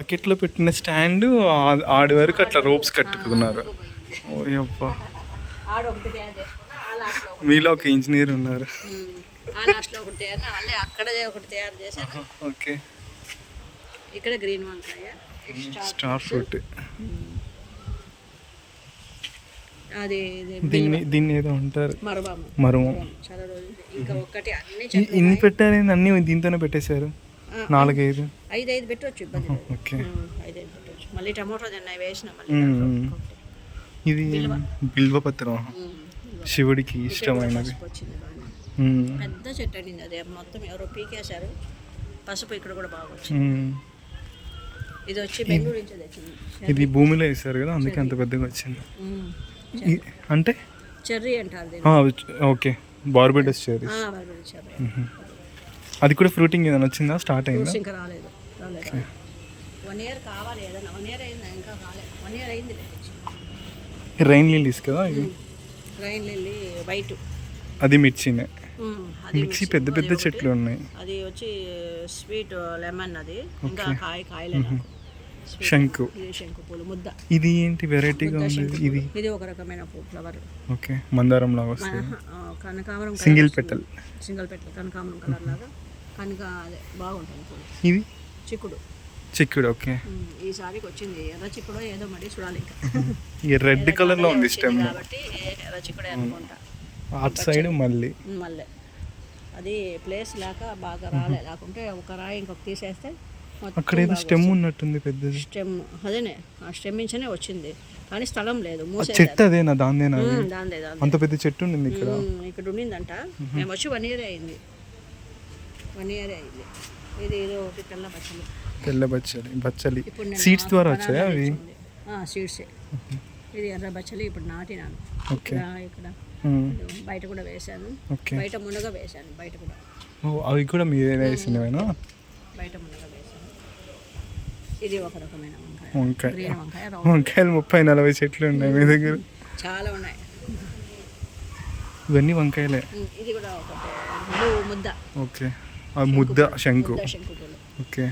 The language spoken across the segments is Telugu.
బకెట్లో పెట్టిన స్టాండ్ ఆడి వరకు అట్లా రోప్స్ కట్టుకున్నారు. మీలో ఒక ఇంజనీర్ ఉన్నారు. ఓకే. ఇక్కడ గ్రీన్ స్టార్ ఫ్రూట్. దీన్ని దీన్ని ఏదో అంటారు. ఇ- చెట్లు ఇన్ని పెట్టారు అన్ని దీంతోనే పెట్టేశారు. నాలుగైదు. ఐదు ఐదు పెట్టవచ్చు ఇబ్బంది ఐదు ఐదు పెట్టవచ్చు మళ్ళీ టమోటో తిన్న వేసిన మళ్ళీ. ఇది బిల్వపత్రం. శివుడికి ఇష్టమైనది. ఉమ్, పెద్ద చెట్టు అండి అది మొత్తం ఎవరో పీకేశారు. పసుపు ఇక్కడ కూడా బాగా వచ్చింది. ఇది వచ్చి బెంగళూరు నుంచి తెచ్చింది. ఇది భూమిలో వేస్తారు కదా అందుకే అంత పెద్దగా వచ్చింది. అంటే? చెర్రీ అంటారు ఓకే. బార్బెడస్ చెర్రీ. అది కూడా ఫ్రూటింగ్ ఏదైనా వచ్చిందా? స్టార్ట్ అయిందా? ఇంకా రాలేదు. రాలేదు వన్ ఇయర్ కావాలి ఏదైనా. వన్ ఇయర్ అయిందా? ఇంకా కాలేదు. వన్ ఇయర్ అయింది రైన్ లిలీస్ కదా ఇవి? Rain lily white. అది మిర్చినే. అది మిర్చి పెద్ద పెద్ద చెట్లు ఉన్నాయి. అది వచ్చి స్వీట్ లెమన్ అది. ఇంకా కాయ కాయలే నాకు. Sweet. శంకు. ఇది శంకు పూలు ముద్ద. ఇది ఏంటి వెరైటీగా ఉంది? ఇది? ఇది ఒక రకమైన ఫ్లవర్. ఓకే మందారం లాగా వస్తుంది. కనకామరం సింగిల్ పెటల్ సింగిల్ పెట్ల కనకామరం కలర్ లాగా కనుక అదే బాగుంటుంది పూలు. ఇది చిక్కుడు. చిక్కుడు ఓకే. ఈసారికి వచ్చింది ఎర్ర చిక్కుడో ఏదో మరి చూడాలి ఈ రెడ్ కలర్లో ఉంది స్టెమ్ కాబట్టి ఎర్ర చిక్కుడే అనుకుంటా. అటు సైడ్ మళ్ళీ. మళ్ళీ. అది ప్లేస్ లేక బాగా రాలే. లేకుంటే ఒక రాయి ఇంకొక తీసేస్తే అక్కడ ఏదో స్టెమ్ ఉన్నట్టుంది పెద్దది. స్టెమ్ అదేనే. ఆ స్టెమ్ నుంచనే వచ్చింది. కానీ స్థలం లేదు. చెట్టు అదేనా? దాందేనా? దాందే అంత పెద్ద చెట్టు ఉండింది ఇక్కడ. ఇక్కడ ఉండిందంట. మేము వచ్చి వన్ ఇయర్ అయింది. వన్ ఇయర్ అయింది. ఇది ఏదో ఒకటి తెల్ల పచ్చలు. తెల్ల బచ్చలి బచ్చలి సీడ్స్ ద్వారా వచ్చాయా అవి? సీడ్సే ఇది ఎర్ర బచ్చలి ఇప్పుడు నాటినాను. ఓకే. ఇక్కడ. బయట కూడా వేశాను. బయట మునగ వేశాను బయట కూడా. ఓ, అవి కూడా మీరే వేసినవేనా బయట మునగ వేశాను. ఇది ఒక రకమైన వంకాయ. వంకాయలు ముప్పై నలభై చెట్లు ఉన్నాయి మీ దగ్గర. చాలా ఉన్నాయి. ఇవన్నీ వంకాయలే. ఇది కూడా ఒకటి. ముద్ద. ఓకే. ముద్ద శంకు ఓకే.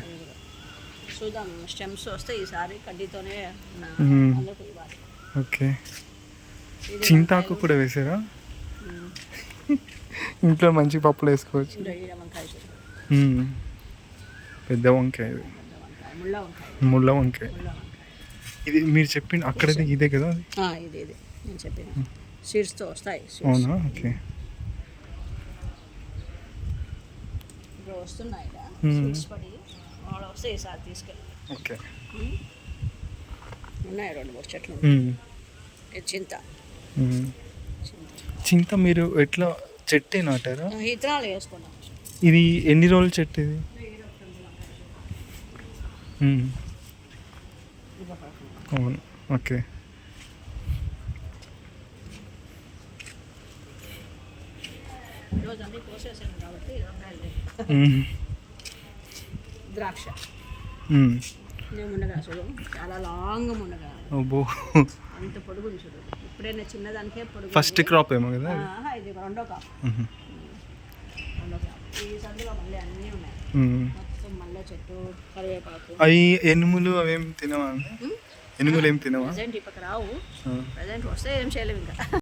చూద్దాం స్టెమ్స్ వస్తే ఈసారి కడ్డీతోనే ఓకే చింతాకు కూడా వేసారా ఇంట్లో మంచి పప్పులు వేసుకోవచ్చు. పెద్ద వంకాయ ఇది ముళ్ళ వంకాయ ఇది మీరు చెప్పింది అక్కడది ఇదే కదా ఇది ఇది నేను చెప్పిన సీడ్స్తో వస్తాయి. అవునా ఓకే ఇప్పుడు వస్తున్నాయి. సీడ్స్ పడి వాడు వస్తే ఈసారి తీసుకెళ్ళి. ఓకే. ఉన్నాయి రెండు మూడు చెట్లు చింత. చింత. మీరు ఎట్లా చెట్టే నాటారా? ఆ, ఇత్తనాలు వేసుకున్నాం. ఇది ఎన్ని రోజుల చెట్టు ఇది. అవును. ఓకే. ఈరోజు అన్నీ కోసేసాను కాబట్టి వంకాయలు. ద్రాక్ష. మునగ చూడు చాలా లాంగ్ అబ్బో. అంత పొడుగు చూడు. చిన్నదానికే పొడుగు ఫస్ట్ క్రాప్ ఏమో కదా ఇది రెండో మ్మ్. రెండో కాపు ఈ సందులో మళ్ళీ అన్నీ ఉన్నాయి. మొత్తం మల్లె చెట్టు కరివేపాకు. అవి ఎనుములు అవేం తినవా? ఎనుములు ఏం తినవా? ప్రజెంట్ ఇప్పటికి రావు. ప్రజెంట్ వస్తే ఏం చేయలేము ఇంకా.